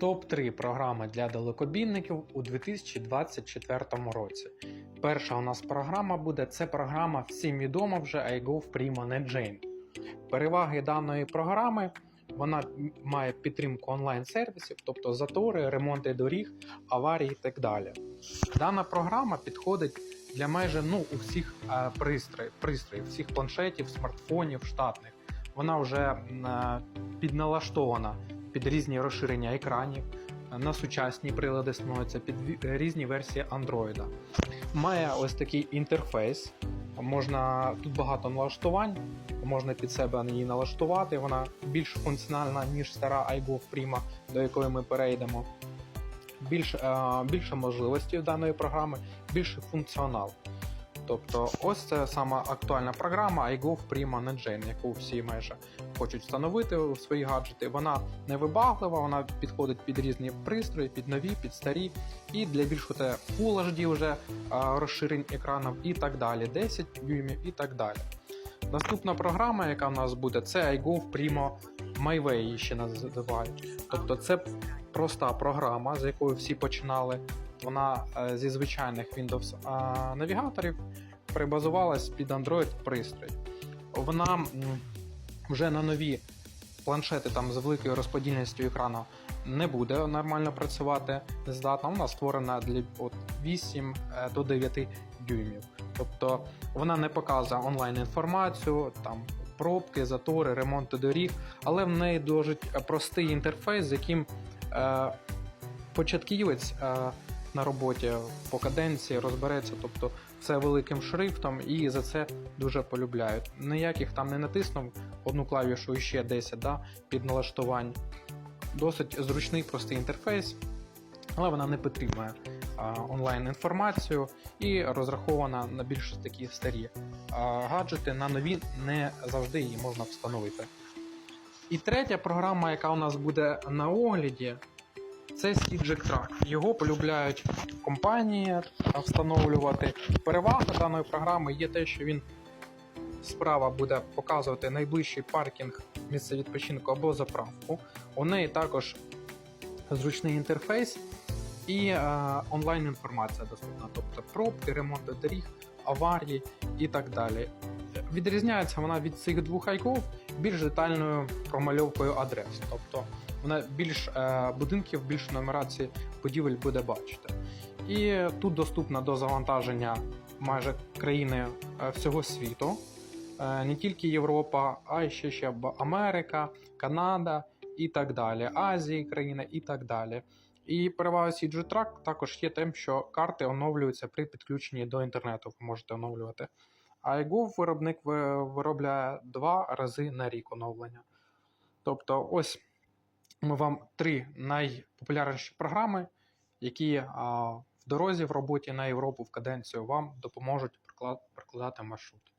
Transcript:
Топ-3 програми для далекобійників у 2024 році. Перша у нас програма буде це програма всім відома вже iGo Primo NetJane. Переваги даної програми вона має підтримку онлайн-сервісів, тобто затори, ремонти доріг, аварії і так далі. Дана програма підходить для майже ну, у всіх е, пристроїв, пристроїв, всіх планшетів, смартфонів, штатних. Вона вже е, підналаштована під різні розширення екранів. На сучасні прилади становиться під різні версії Android. Має ось такий інтерфейс. Можна тут багато налаштувань, можна під себе її налаштувати. Вона більш функціональна, ніж стара iGo Prima, до якої ми перейдемо. Більш, е, більше можливостей даної програми, більший функціонал. Тобто, ось це сама актуальна програма iGo Prima NetJane, яку всі майже хочуть встановити у свої гаджети. Вона не вибаглива, вона підходить під різні пристрої, під нові, під старі, і для більш оте Full HD вже розширень екранів і так далі, 10 дюймів і так далі. Наступна програма, яка в нас буде, це iGo Primo MyWay, її ще називають. Тобто це проста програма, з якою всі починали. Вона е, зі звичайних Windows навігаторів перебазувалась під Android пристрій. Вона вже на нові планшети там з великою розподільністю екрану не буде нормально працювати, не здатна. Вона створена для от, 8 е, до 9 дюймів. Тобто вона не показує онлайн інформацію, там пробки, затори, ремонти доріг, але в неї дуже простий інтерфейс, з яким е, початківець е, на роботі по каденції розбереться, тобто все великим шрифтом, і за це дуже полюбляють. Ніяких там не натиснув одну клавішу і ще 10 да, під налаштувань. Досить зручний простий інтерфейс, але вона не підтримує онлайн інформацію і розрахована на більш такі старі гаджети. На нові не завжди її можна встановити. І третя програма, яка у нас буде на огляді, це Stitchek Track. Його полюбляють компанії встановлювати. Перевага даної програми є те, що він справа буде показувати найближчий паркінг, місце відпочинку або заправку. У неї також зручний інтерфейс і е, онлайн інформація доступна, тобто пробки, ремонти доріг, аварії і так далі. Відрізняється вона від цих двох айков більш детальною промальовкою адрес. Тобто вона більш е, будинків, більш нумерації будівель буде бачити. І тут доступна до завантаження майже країни е, всього світу, Е, не тільки Європа, а й ще, ще Америка, Канада і так далі, Азії країни і так далі. І перевага CG Track також є тим, що карти оновлюються при підключенні до інтернету. Ви можете оновлювати. А iGo виробник виробляє два рази на рік оновлення. Тобто, ось ми вам три найпопулярніші програми, які в дорозі в роботі на Європу в каденцію вам допоможуть прокла- прокладати маршрут.